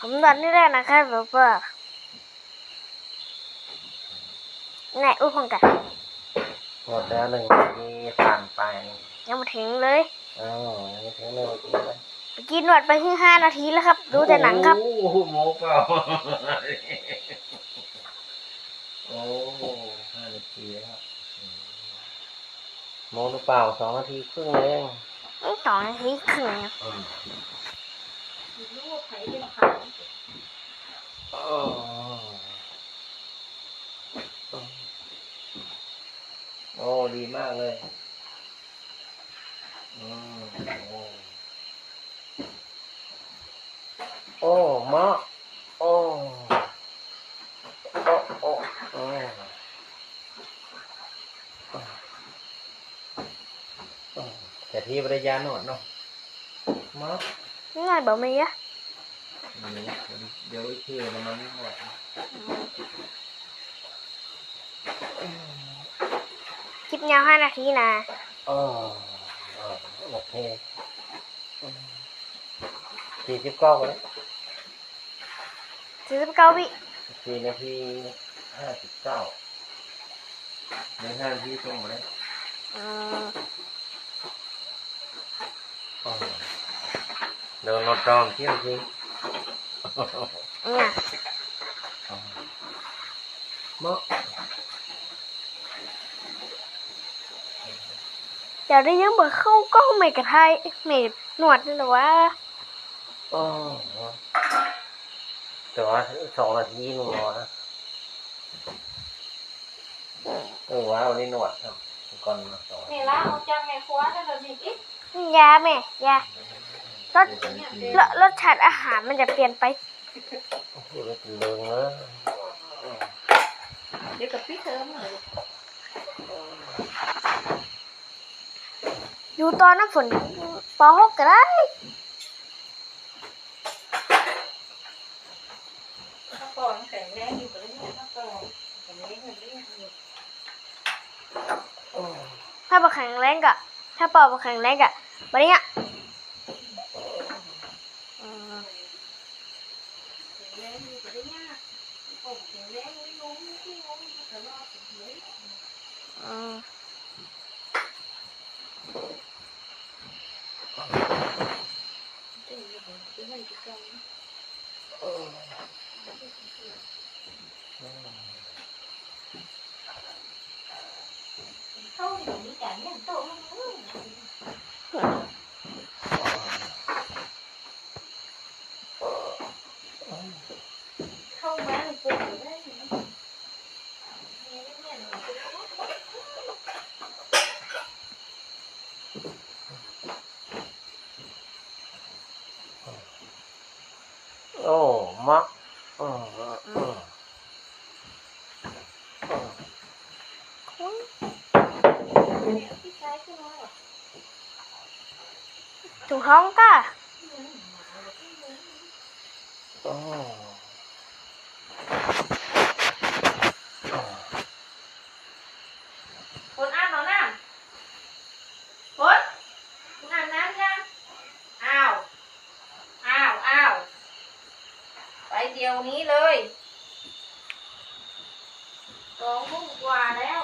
ผมนวดนี่แหละนะครับแบบว่าไหนอุ้ยของกันหมดแล้วหนึ่งนาทีผ่านไปยังไม่ถึงเลยอ้าวยังไม่ถึงหนึ่งนาทีเลยเมื่อกี้นวดไปที่ห้านาทีแล้วครับ ดูแต่หนังครับ โอ้โหโมกเปล่าโอ้ห้านาทีแล้วอืมโมกหรือเปล่าสองนาทีครึ่งเอง สองนาทีครึ่งอืมลูกไผ่เป็นขาโอ้โอ้ดีมากเลยอืมโอ้โอ้มะโอ้โอ้โอ้โอ้โอ้ แต่ที่บริยาหนวดเนาะมะง่ายแบบนี้อะอืมเดี๋ยวอีกทีมันไม่หมดคลิปยาวห้านาทีนะอ๋ออ๋อโอเคสี่สิบเก้าแล้วสี่สิบเก้าวิสี่นาทีห้าสิบเก้าในห้านาทีตรงหมดแล้วอืมอ๋อ เดินรถจอมเที่ยวจริงเนี่ยอ๋อเมาะเดี๋ยวได้ยังเบิกเข้ากล้องไม่กระทายไม่หนวดนี่หรอวะอ๋อแต่ว่าสองนาทีนึงรอนะเออว้าววันนี้หนวดครับก่อนมาสองเนี่ยละเอาจังไงคว้าได้เราดิอีก ยาแม่ยารสรสรสชาติอาหารมันจะเปลี่ยนไปพูดแล้วเป็นเรื่องนะเดี๋ยวกับพี่เธอมาเลยอยู่ตอนน้ำฝนปหกก็ได้ถ้าก่อนแข็งแรงอยู่กับเรื่องถ้าก่อนแข็งแรงอยู่เรื่องอยู่ถ้าปอแข็งแรงกะ ถ้าปอปอแข็งแรงกะวันนี้อ่ะอืม แข็งแรงอยู่กับเรื่องโอ้แข็งแรงไม่รู้ไม่ที่รู้แต่รอดถึงเลย อืม ตึงเลยตึงเลยตึงกันเข้าอย่างนี้กันเนี่ยโตมันเข้ามาในปุ่มได้ไหมเนี่ยเนี่ยเนี่ย โอ้ม ะอืมอืมอืม พี่ชายขึ้นมาหรอถูกท้องก็โอ้อ๋อคนอ่านหนอน้ำคนอ่านน้ำยังอ้าว อ้าว อ้าว ไปเดี๋ยวนี้เลยสองทุ่มกว่าแล้ว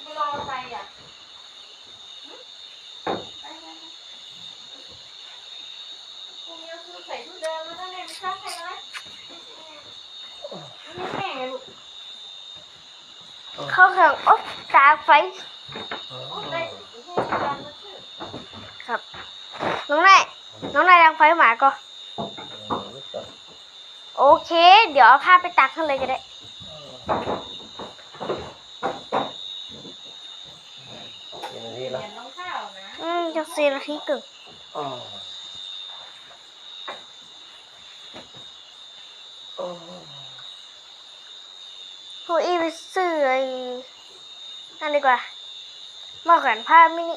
ไม่รอไปอะหึไปไปไปพรุ่งนี้เอาชุด ใส่ชุดเดิมแล้วก็เนี่ยไม่ชักใส่ไหมไม่แม่ลูกเข้าแข่งอ๊บตาไฟอ๋อโอ้ยได้สิให้อาจารย์มาช่วยครับ น้องนายน้องนายดังไฟหมาก็โอเค เดี๋ยวเอาผ้าไปตักกันเลยก็ได้กี่นาทีเรีแล้วยนน้องข้าวนะ อืมจะสี่นาทีกึ่ง อ๋ออ๋อ พวกอีไปซื้อไอ้นั่นดีกว่ามาแขวนผ้ามินิ